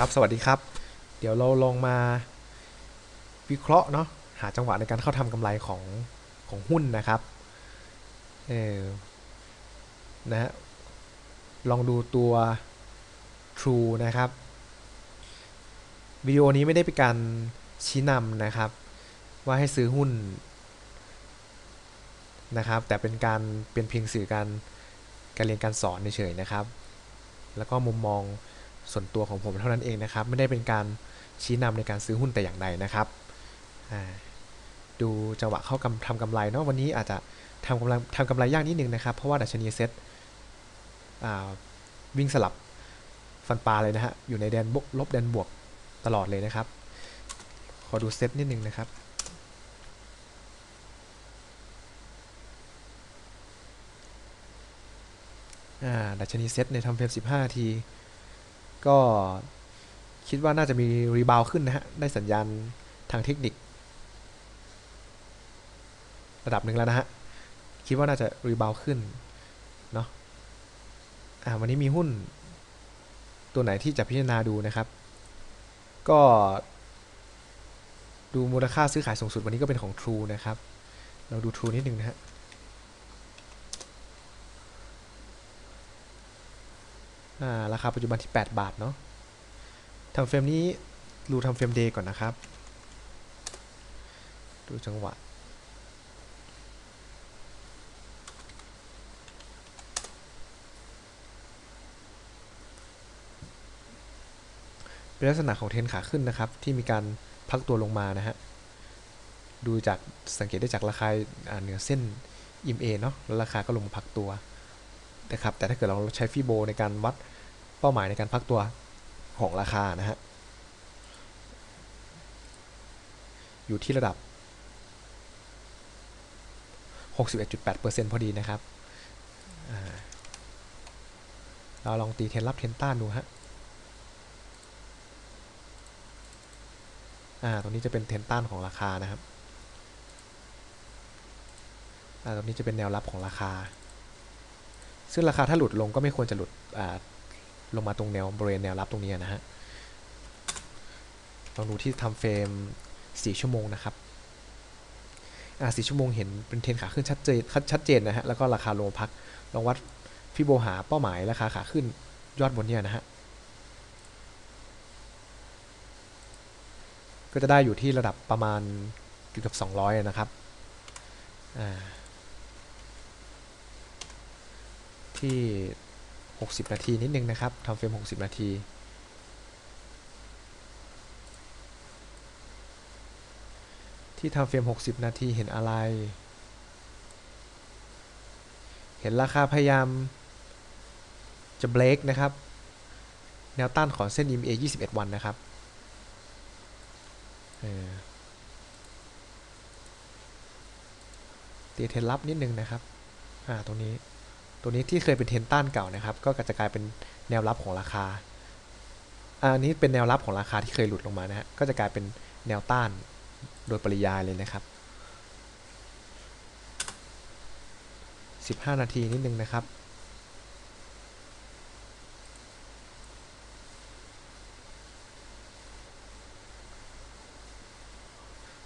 ครับ สวัสดีครับ เดี๋ยวเราลองมาวิเคราะห์เนาะหาจังหวะในการเข้าทำกำไรของของหุ้นนะครับเออนะฮะลองดูตัว True นะครับวิดีโอนี้ไม่ได้เป็นการชี้นำนะครับ ว่าให้ซื้อหุ้นนะครับ แต่เป็นการเป็นเพียงสื่อการการเรียนการสอนเฉยๆนะครับ แล้วก็มุมมอง ส่วนตัวของผมเท่านั้นเองนะครับ ไม่ได้เป็นการชี้นำในการซื้อหุ้นแต่อย่างใดนะครับดูจังหวะเข้ากำทำกำไรเนาะวันนี้อาจจะทำกำไรทำกำไรยากนิดนึงนะครับ เพราะว่าดัชนีเซ็ตวิ่งสลับฟันปลาเลยนะฮะอยู่ในแดนบวกลบแดนบวกตลอดเลยนะครับ ขอดูเซ็ตนิดนึงนะครับดัชนีเซ็ตในทำเฟรม15นาที ก็คิดว่าน่าจะมีรีบาวขึ้นนะฮะ ได้สัญญาณทางเทคนิค ระดับหนึ่งแล้วนะฮะ คิดว่าน่าจะรีบาวขึ้น เนาะอ่าวันนี้มีหุ้น ตัวไหนที่จะพิจารณาดูนะครับ ก็ ดูมูลค่าซื้อขายสูงสุดวันนี้ก็เป็นของ True นะครับ เราดู True นิดนึงนะฮะ อ่า ราคาปัจจุบันที่ 8 บาทเนาะทำเฟรมนี้ดูทำเฟรมเดย์ก่อนนะครับ ดูจังหวะเป็นลักษณะของเทนขาขึ้นนะครับ ที่มีการพักตัวลงมานะฮะ ดูจากสังเกตได้จากราคาอ่าเหนือเส้น EMA เนาะแล้วราคาก็ลงมาพักตัว นะครับ แต่ถ้าเกิดเราใช้ฟิโบในการวัดเป้าหมายในการพักตัวของราคานะฮะ อยู่ที่ระดับ 61.8%พอดีนะครับ เราลองตีเทนรับเทนต้านดูฮะ อ่า ตรงนี้จะเป็นเทนต้านของราคานะครับ อ่า ตรงนี้จะเป็นแนวรับของราคา ซึ่งราคาถ้าหลุดลงก็ไม่ควรจะหลุดลงมาตรงแนวบริเวณแนวรับตรงนี้นะฮะลองดูที่ทำเฟรม 4 ชั่วโมงนะครับอ่า4ชั่วโมงเห็นเป็นเทรนขาขึ้นชัดเจนชัดเจนนะฮะ แล้วก็ราคาลงพัก ลองวัดฟิโบหาเป้าหมายราคาขาขึ้นยอดบนเนี่ยนะฮะ ก็จะได้อยู่ที่ระดับประมาณเกือบ200 นะครับ อ่า ที่ 60 นาทีนิดนึงนะครับทำเฟรม 60 นาทีที่ทำเฟรม 60 นาทีเห็นอะไร เห็นราคาพยายามจะเบรกนะครับ แนวต้านของเส้น EMA 21 วันนะครับเตีเทนรับนิดนึงนะครับ อ่า ตรงนี้ ตัวนี้ที่เคยเป็นเทนต้านเก่านะครับ ก็จะกลายเป็นแนวรับของราคา อันนี้เป็นแนวรับของราคาที่เคยหลุดลงมานะฮะ ก็จะกลายเป็นแนวต้านโดยปริยายเลยนะครับ 15 นาทีนิดนึงนะครับ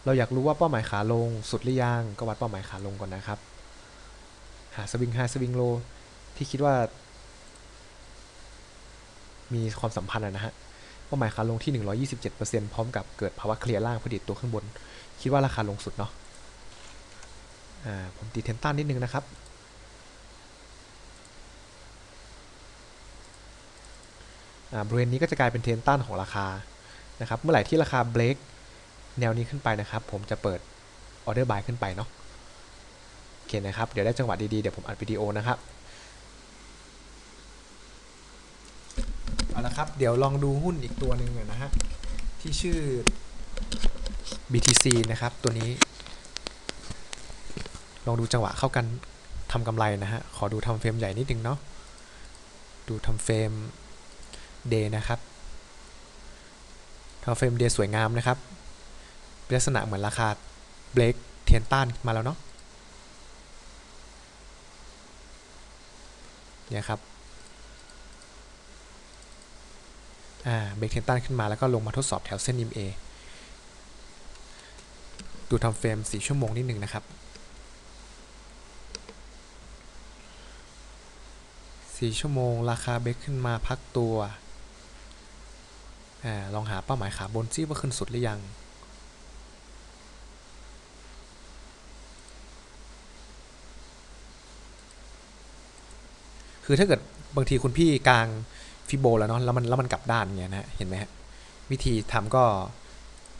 เราอยากรู้ว่าเป้าหมายขาลงสุดหรือยังก็วัดเป้าหมายขาลงก่อนนะครับ หาสวิงไฮสวิงโลที่คิดว่า มีความสัมพันธ์อะนะฮะเป้าหมายขาลงที่ 127%พร้อมกับเกิดภาวะเคลียร์ล่างผลิตตัวข้างบน คิดว่าราคาลงสุดเนาะอ่าผมตีเทนต้านนิดนึงนะครับบริเวณนี้ก็จะกลายเป็นเทนต้านของราคานะครับ เมื่อไหร่ที่ราคาเบรกแนวนี้ขึ้นไปนะครับ ผมจะเปิดออเดอร์บายขึ้นไปเนาะ เคนะครับ เดี๋ยวได้จังหวะดีๆ เดี๋ยวผมอัดวิดีโอนะครับ เอาละครับ เดี๋ยวลองดูหุ้นอีกตัวหนึ่งนะฮะ ที่ชื่อ BTC นะครับ ตัวนี้ ลองดูจังหวะเข้ากันทำกำไรนะฮะ ขอดูทำเฟรมใหญ่นิดนึงเนาะ ดูทำเฟรมเดย์นะครับทำเฟรมเดย์สวยงามนะครับ ลักษณะเหมือนราคาเบรกเทียนต้านมาแล้วเนาะ นี่ครับอ่าเบรกเทนตันขึ้นมาแล้วก็ลงมาทดสอบแถวเส้น MA ดูทำเฟรม 4 ชั่วโมงนิดหนึ่งนะครับ 4 ชั่วโมงราคาเบรกขึ้นมาพักตัวอ่าลองหาเป้าหมายขาบนซิว่าขึ้นสุดหรือยัง คือถ้าเกิดบางทีคุณพี่กลางฟิโบแล้วเนาะแล้วมันแล้วมันกลับด้านเงี้ยนะฮะเห็นไหมฮะวิธีทำก็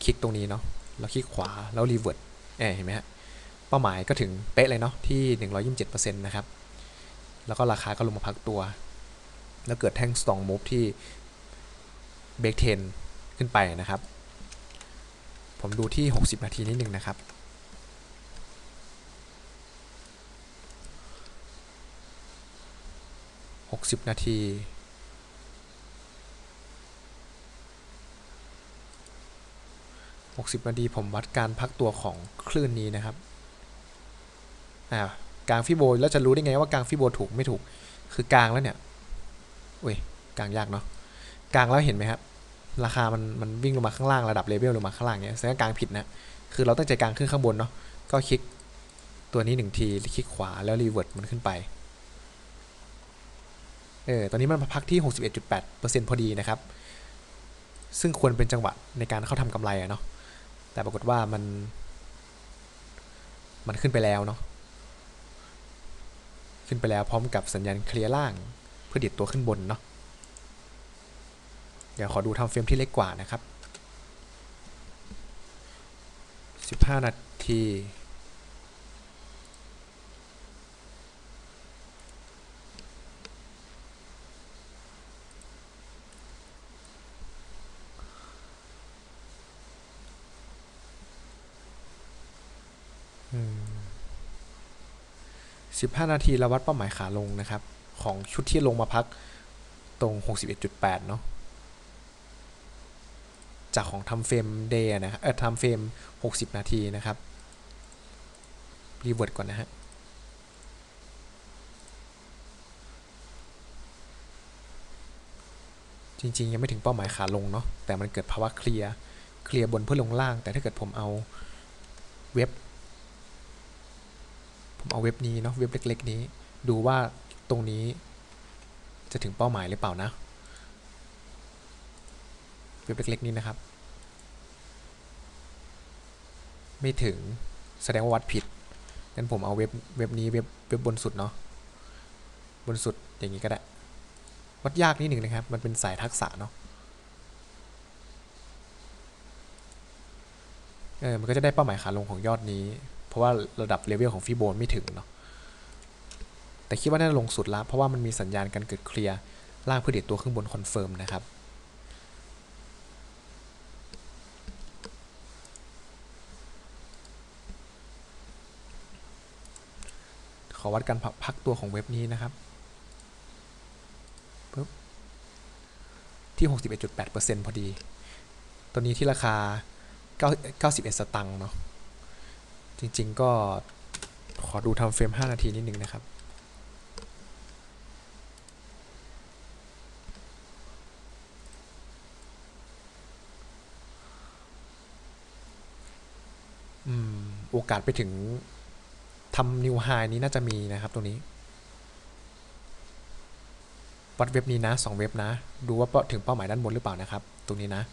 คลิกตรงนี้เนาะแล้วคลิกขวาแล้วรีเวิร์ดเเห็นไหมฮะเป้าหมายก็ถึงเป๊ะเลยเนาะที่ 127%นะครับ แล้วก็ราคาก็ลงมาพักตัว แล้วเกิดแท่งสตองมูฟที่เบรกเทนขึ้นไปนะครับ ผมดูที่ 60 นาทีนิดนึงนะครับ 60 นาที 60 นาทีผมวัดการพักตัวของคลื่นนี้นะครับ อ่ากลางฟิโบแล้วจะรู้ได้ไงว่ากลางฟิโบถูกไม่ถูก คือกลางแล้วเนี่ยอุ้ยกลางยากเนาะกลางแล้วเห็นไหมครับ ราคามันมันวิ่งลงมาข้างล่างระดับเลเวลลงมาข้างล่างเนี้ยแสดงว่ากลางผิดนะคือเราตั้งใจกลางขึ้นข้างบนเนาะก็คลิกตัวนี้หนึ่งทีคลิกขวาแล้วรีเวิร์ดมันขึ้นไป เออตอนนี้มันมาพักที่ 61.8%พอดีนะครับ ซึ่งควรเป็นจังหวะในการเข้าทำกำไรอะเนาะ แต่ปรากฏว่ามัน มันขึ้นไปแล้วเนาะ ขึ้นไปแล้วพร้อมกับสัญญาณเคลียร์ล่าง เพื่อดิดตัวขึ้นบนเนาะ เดี๋ยวขอดูทำเฟรมที่เล็กกว่านะครับ 15 นาที 15 นาทีเราวัดเป้าหมายขาลงนะครับ ของชุดที่ลงมาพักตรง 61.8 เนาะจากของทำเฟรมเดย์นะครับเออทำเฟรม 60 นาทีนะครับ รีเวิร์ดก่อนนะฮะจริงๆ ยังไม่ถึงเป้าหมายขาลงเนาะแต่มันเกิดภาวะเคลียร์เคลียร์บนเพื่อลงล่าง แต่ถ้าเกิดผมเอาเว็บ ผมเอาเว็บนี้เนาะเว็บเล็ก ๆ นี้ ดูว่าตรงนี้จะถึงเป้าหมายหรือเปล่านะ เว็บเล็ก ๆ นี้นะครับ ไม่ถึงแสดงว่าวัดผิดงั้นผมเอาเว็บเว็บนี้เว็บเว็บบนสุดเนาะบนสุดอย่างนี้ก็ได้ วัดยากนิดหนึ่งนะครับ มันเป็นสายทักษะเนาะเออมันก็จะได้เป้าหมายขาลงของยอดนี้ เพราะว่าระดับเลเวลของฟีโบนไม่ถึงเนาะแต่คิดว่าน่าจะลงสุดแล้วเพราะว่ามันมีสัญญาณการเกิดเคลียร์ล่างเพื่อเด็ดตัวข้างบนคอนเฟิร์มนะครับขอวัดการพักตัวของเว็บนี้นะครับปึ๊บที่ 61.8%พอดี ตัวนี้ที่ราคา 91 สตังค์เนาะ จริงๆ ก็ขอดูทำเฟรม 5 นาทีนิดนึงนะครับอืมโอกาสไปถึงทำนิวไฮนี้น่าจะมีนะครับตรงนี้ วัดเว็บนี้นะสองเว็บนะ ดูว่าถึงเป้าหมายด้านบนหรือเปล่านะครับ ตรงนี้นะ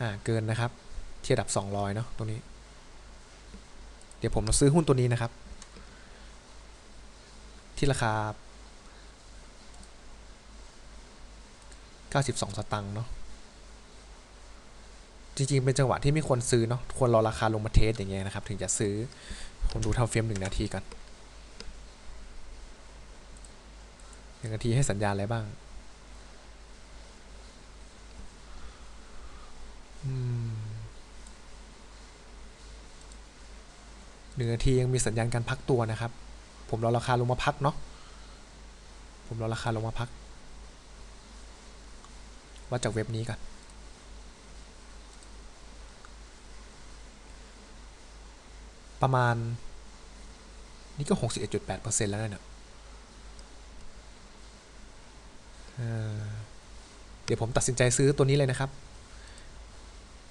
อ่าเกินนะครับ ที่ระดับ 200 เนาะตรงนี้ เดี๋ยวผมมาซื้อหุ้นตัวนี้นะครับ ที่ราคา 92 สตังค์เนาะจริงๆ เป็นจังหวะที่ไม่ควรซื้อเนาะควรรอราคาลงมาเทสอย่างเงี้ยนะครับ ถึงจะซื้อ ผมดูทำเฟรมหนึ่งนาทีก่อนหนึ่งนาทีให้สัญญาณอะไรบ้าง หนึ่งนาทียังมีสัญญาณการพักตัวนะครับ ผมรอราคาลงมาพักเนาะผมรอราคาลงมาพักวัดจากเว็บนี้กันประมาณ นี่ก็ 61.8%แล้วนะเนี่ยเดี๋ยวผมตัดสินใจซื้อตัวนี้เลยนะครับ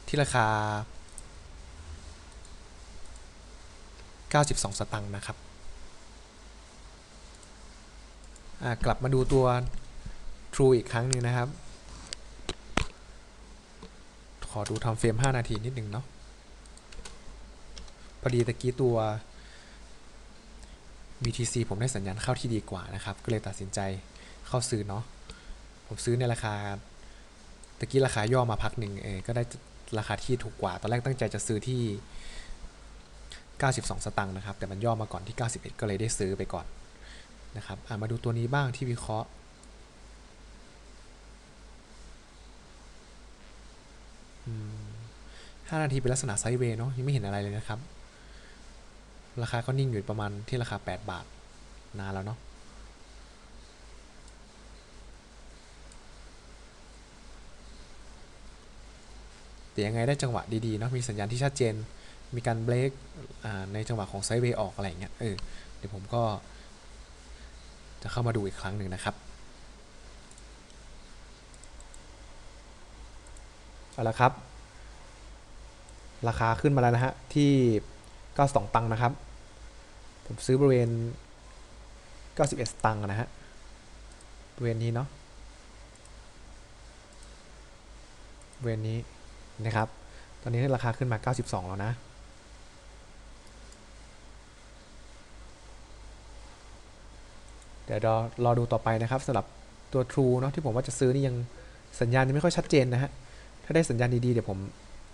ที่ราคา 92 สตังค์นะครับกลับมาดูตัว True อีกครั้งหนึงนะครับ ขอดูทำเฟรม 5 นาทีนิดหนึ่งเนาะพอดีตะกี้ตัว BTC ผมได้สัญญาณเข้าที่ดีกว่านะครับ ก็เลยตัดสินใจเข้าซื้อเนาะผมซื้อในราคาตะกี้ราคาย่อมาพักหนึ่งเออก็ได้ราคาที่ถูกกว่า ตอนแรกตั้งใจจะซื้อที่ 92 สตังค์นะครับ แต่มันย่อมาก่อนที่ 91 ก็เลยได้ซื้อไปก่อนนะครับมาดูตัวนี้บ้างที่วิเคราะห์ 5 นาทีเป็นลักษณะไซด์เวย์เนาะยังไม่เห็นอะไรเลยนะครับ ราคาก็นิ่งอยู่ประมาณที่ราคา 8 บาท นานแล้วเนาะแต่ยังไงได้จังหวะดีๆเนาะมีสัญญาณที่ชัดเจน มีการเบรกในจังหวะของไซด์เวย์ออกอะไรเงี้ยเออเดี๋ยวผมก็ จะเข้ามาดูอีกครั้งหนึ่งนะครับเอาละครับ ราคาขึ้นมาแล้วนะฮะ ที่ 92 ตังค์นะครับ ผมซื้อบริเวณ 91 ตังค์นะฮะบริเวณนี้เนาะบริเวณนี้นะครับ ตอนนี้ราคาขึ้นมา 92 แล้วนะ เดี๋ยวรอรอดูต่อไปนะครับสำหรับตัว True เนาะที่ผมว่าจะซื้อนี่ยังสัญญาณยังไม่ค่อยชัดเจนนะฮะถ้าได้สัญญาณดีๆเดี๋ยวผม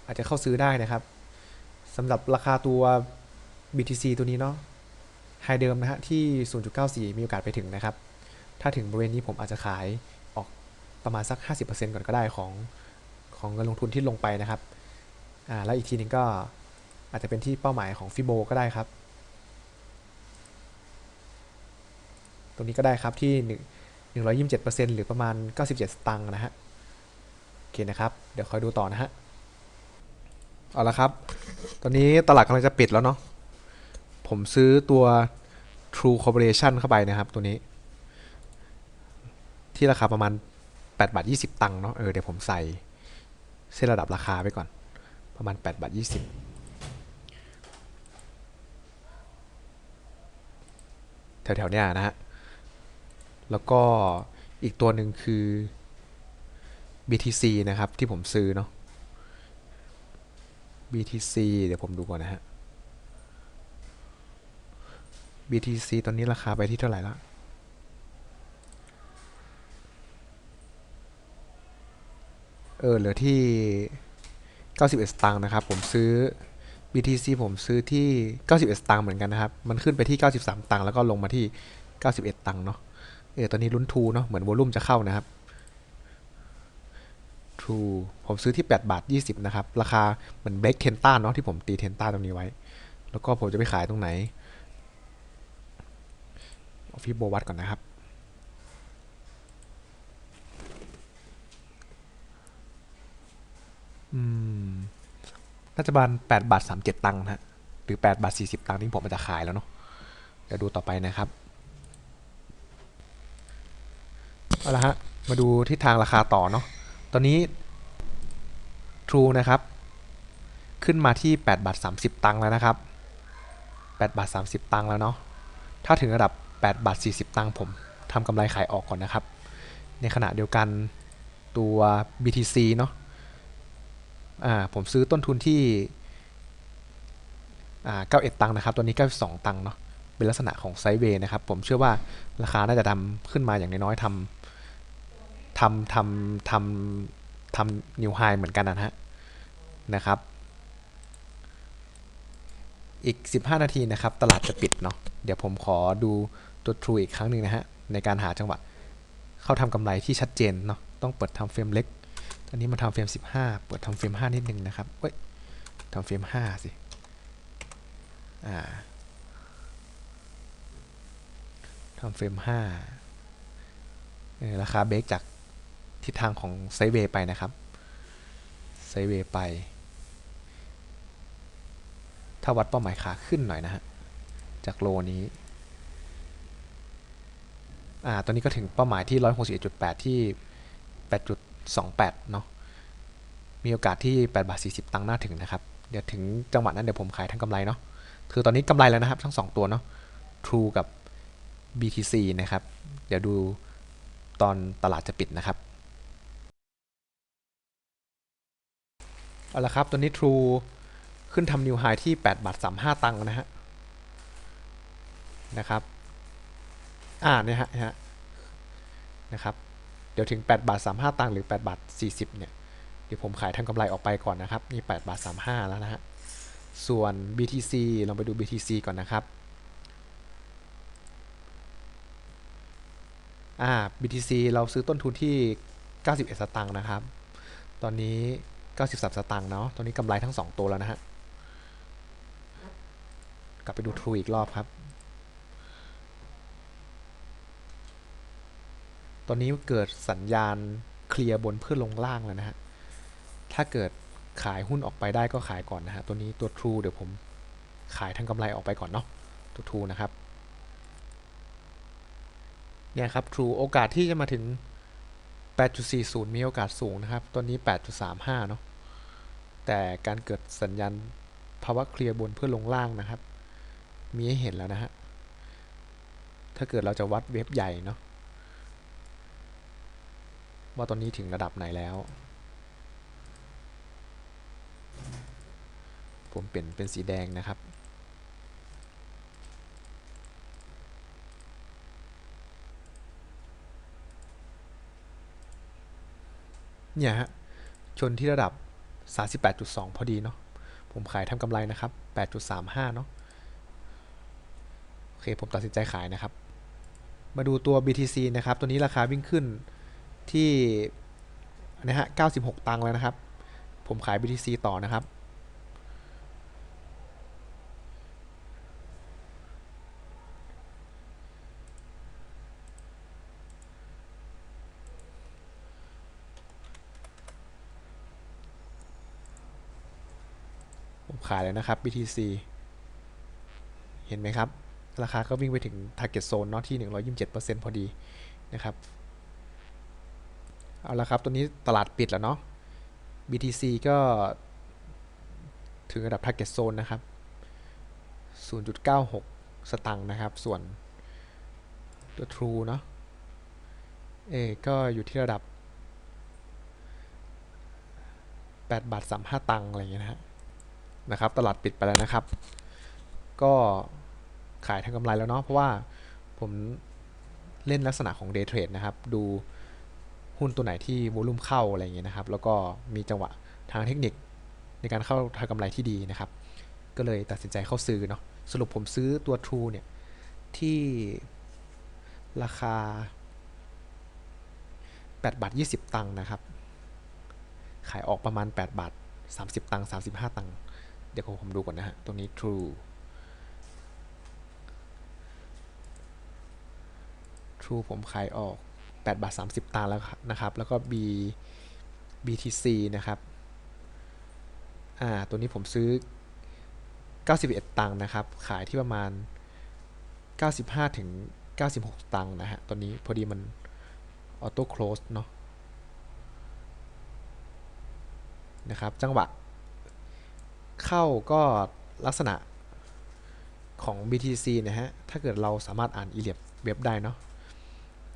อาจจะเข้าซื้อได้นะครับสำหรับราคาตัว BTC ตัวนี้เนาะไฮเดิมนะฮะที่ 0.94 มีโอกาสไปถึงนะครับ ถ้าถึงบริเวณนี้ผมอาจจะขายออกประมาณสัก 50%ก่อนก็ได้ของของเงินลงทุนที่ลงไปนะครับอ่าแล้วอีกทีนึงก็อาจจะเป็นที่เป้าหมายของฟิโบก็ได้ครับ รงนี้ก็ได้ครับที่1 127%หรือประมาณ 97 สตังค์นะฮะโอเคนะครับ เดี๋ยวคอยดูต่อนะฮะเอาละครับ ตอนนี้ตลาดกำลังจะปิดแล้วเนาะผมซื้อตัว True Corporation เข้าไปนะครับตัวนี้ ที่ราคาประมาณ8บาท20 ตังค์เนาะเออเดี๋ยวผมใส่เส้นระดับราคาไปก่อน ประมาณ8บาท20แถวๆเนี้ยนะฮะ แล้วก็อีกตัวหนึ่งคือ BTC นะครับ ที่ผมซื้อเนาะ BTC เดี๋ยวผมดูก่อนนะฮะ BTC ตอนนี้ราคาไปที่เท่าไหร่ล้วเออเหลือที่ 91 สตางค์นะครับ ผมซื้อ BTC ผมซื้อที่ 91 สตางค์เหมือนกันนะครับ มันขึ้นไปที่ 93 ตังค์แล้วก็ลงมาที่ 91 ตังค์เนาะ เออตอนนี้ลุ้นทูเนาะเหมือนวอลุ่มจะเข้านะครับ True ผมซื้อที่ 8 บาท 20 นะครับ ราคาเหมือนเบรกเทนต้าเนาะที่ผมตีเทนต้าตรงนี้ไว้ แล้วก็ผมจะไปขายตรงไหนเอาฟิโบวัดก่อนนะครับอืมน่าจะประมาณ8บาท37 ตังค์นะหรือ8บาท40 ตังค์ที่ผมจะขายแล้วเนาะเดี๋ยวดูต่อไปนะครับ เอาละฮะ มาดูทิศทางราคาต่อเนาะ ตอนนี้ True นะครับ ขึ้นมาที่8บาท30 ตังค์แล้วนะครับ8บาท30 ตังค์แล้วเนาะ ถ้าถึงระดับ8บาท40 ตังค์ผมทำกำไรขายออกก่อนนะครับ ในขณะเดียวกันตัว BTC เนาะ อ่า ผมซื้อต้นทุนที่ อ่า91ตังค์นะครับ ตัวนี้ 92 ตังค์เนาะเป็นลักษณะของไซด์เวย์นะครับ ผมเชื่อว่าราคาน่าจะทำขึ้นมาอย่างน้อยๆทำ ทำทำทำทำนิวไฮเหมือนกันนะฮะนะครับ อีก 15 นาทีนะครับ ตลาดจะปิดเนาะเดี๋ยวผมขอดูตัว True อีกครั้งหนึ่งนะฮะ ในการหาจังหวะเข้าทำกำไรที่ชัดเจนเนาะต้องเปิดทำเฟรมเล็ก อันนี้มาทำเฟรม 15 เปิดทำเฟรม 5 นิดนึงนะครับเว้ยทำเฟรม 5 สิอ่าทำเฟรม 5 ราคาเบรกจาก ทิศทางของไซเวย์ไปนะครับไซเวย์ไป ถ้าวัดเป้าหมายขาขึ้นหน่อยนะฮะ จากโลนี้ อ่า ตอนนี้ก็ถึงเป้าหมายที่ 161.8 ที่ 8.28 เนาะ มีโอกาสที่ 8 บาท 40 ตังค์น่าถึงนะครับ เดี๋ยวถึงจังหวะนั้นเดี๋ยวผมขายทั้งกำไรเนาะ คือตอนนี้กำไรแล้วนะครับ ทั้ง 2 ตัวเนาะ True กับ BTC นะครับ เดี๋ยวดูตอนตลาดจะปิดนะครับ เอาละครับ ตัวนี้ True ขึ้นทำนิวไฮที่8บาท35 ตังค์นะฮะ นะครับ อ่าเนี่ยฮะเนี่ยฮะ นะครับ เดี๋ยวถึง8บาท35 ตังค์หรือ8บาท40 เนี่ย เดี๋ยวผมขายทางกำไรออกไปก่อนนะครับ นี่8บาท35 แล้วนะฮะ ส่วน BTC ลองไปดู BTC ก่อนนะครับ อ่า BTC เราซื้อต้นทุนที่ 91 สตางค์นะครับ ตอนนี้ 93 สตางค์เนาะ ตอนนี้กำไรทั้ง 2 ตัวแล้วนะฮะ กลับไปดู True อีกรอบครับ ตอนนี้เกิดสัญญาณเคลียร์บนเพื่อลงล่างแล้วนะฮะ ถ้าเกิดขายหุ้นออกไปได้ก็ขายก่อนนะฮะ ตัวนี้ตัว True เดี๋ยวผมขายทั้งกำไรออกไปก่อนเนาะ ตัว True นะครับ เนี่ยครับ True โอกาสที่จะมาถึง 8.40 มีโอกาสสูงนะครับ ตัวนี้ 8.35 เนาะ แต่การเกิดสัญญาณภาวะเคลียร์บนเพื่อลงล่างนะครับ มีให้เห็นแล้วนะฮะ ถ้าเกิดเราจะวัดเว็บใหญ่เนาะ ว่าตอนนี้ถึงระดับไหนแล้ว ผมเปลี่ยนเป็นสีแดงนะครับ เนี่ยฮะ ชนที่ระดับ 38.2 พอดีเนาะ ผมขายทำกำไรนะครับ 8.35 เนาะ โอเค ผมตัดสินใจขายนะครับ มาดูตัว BTC นะครับ ตัวนี้ราคาวิ่งขึ้นที่นะฮะ 96 ตังค์แล้วนะครับ ผมขาย BTC ต่อนะครับ ขายเลยนะครับ BTC เห็นไหมครับ ราคาก็วิ่งไปถึง target zone เนาะที่ 127%พอดีนะครับ เอาละครับ ตัวนี้ตลาดปิดแล้วเนาะ BTC ก็ถึงระดับ target zone นะครับ 0.96 สตังค์นะครับ ส่วนตัว True เนาะ เอ ก็อยู่ที่ระดับ8บาท35 ตังค์อะไรอย่างเงี้ยนะฮะ นะครับ ตลาดปิดไปแล้วนะครับ ก็ขายทางกำไรแล้วเนาะเพราะว่าผมเล่นลักษณะของ day trade นะครับ ดูหุ้นตัวไหนที่วอลุ่มเข้าอะไรอย่างเงี้ยนะครับ แล้วก็มีจังหวะทางเทคนิคในการเข้าทางกำไรที่ดีนะครับ ก็เลยตัดสินใจเข้าซื้อเนาะสรุปผมซื้อตัว True เนี่ย ที่ราคา8บาท 20 ตังค์นะครับ ขายออกประมาณ 8 บาท 30 ตังค์35 ตังค์ เดี๋ยวผมดูก่อนนะฮะ ตรงนี้ True True ผมขายออก8บาท30 ตังค์แล้วนะครับ แล้วก็ B BTC นะครับ อ่า ตัวนี้ผมซื้อ 91 ตังค์นะครับ ขายที่ประมาณ 95 ถึง 96 ตังค์นะฮะตัวนี้พอดีมันออโต้โคลสเนาะนะครับ จังหวะ เข้าก็ลักษณะของ BTC นะฮะ ถ้าเกิดเราสามารถอ่าน e l i p เว็บได้เนาะ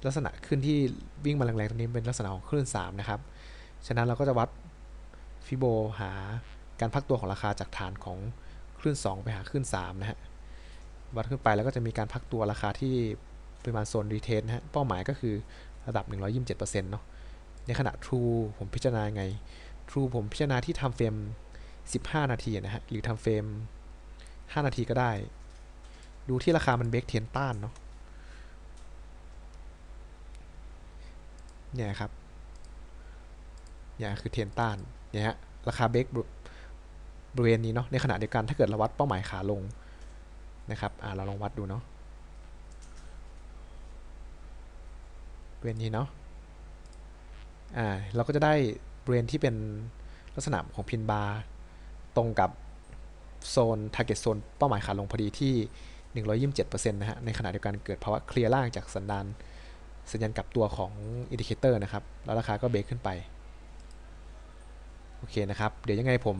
ลักษณะขึ้นที่วิ่งมาแรงๆตรงนี้เป็นลักษณะของคลื่น 3 นะครับ ฉะนั้นเราก็จะวัดฟิโบหาการพักตัวของราคาจากฐานของคลื่น 2 ไปหาคลื่น 3 นะฮะ วัดขึ้นไปแล้วก็จะมีการพักตัวราคาที่ประมาณโซนรีเทสนะฮะ เป้าหมายก็คือระดับ 127%เนาะ ในขณะ True ผมพิจารณาไง True ผมพิจารณาที่ทำเฟรม 15 นาทีนะฮะ หรือทำเฟรม 5 นาทีก็ได้ ดูที่ราคามันเบรกเทนต้านเนาะ เนี่ยครับ เนี่ยคือเทนต้าน เนี่ยฮะ ราคาเบรกบริเวณนี้เนาะ ในขณะเดียวกันถ้าเกิดเราวัดเป้าหมายขาลงนะครับ อ่าเราลองวัดดูเนาะบริเวณนี้เนาะ อ่า เราก็จะได้บริเวณที่เป็นลักษณะของพินบาร์ ตรงกับโซน target zone เป้าหมายขาลงพอดีที่ 127%นะฮะ ในขณะเดียวกันเกิดภาวะเคลียร์ล่างจากสัญญาณสัญญาณกลับตัวของอินดิเคเตอร์นะครับ แล้วราคาก็เบรกขึ้นไป โอเคนะครับ เดี๋ยวยังไงผม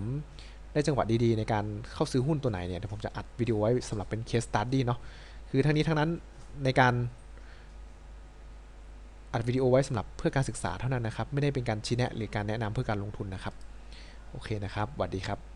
ได้จังหวะดีๆ ในการเข้าซื้อหุ้นตัวไหนเนี่ยเดี๋ยวผมจะอัดวิดีโอไว้สำหรับเป็นเคสตัดดี้เนาะ คือทั้งนี้ทั้งนั้นในการอัดวิดีโอไว้สำหรับเพื่อการศึกษาเท่านั้นนะครับ ไม่ได้เป็นการชี้แนะหรือการแนะนำเพื่อการลงทุนนะครับ โอเคนะครับสวัสดีครับ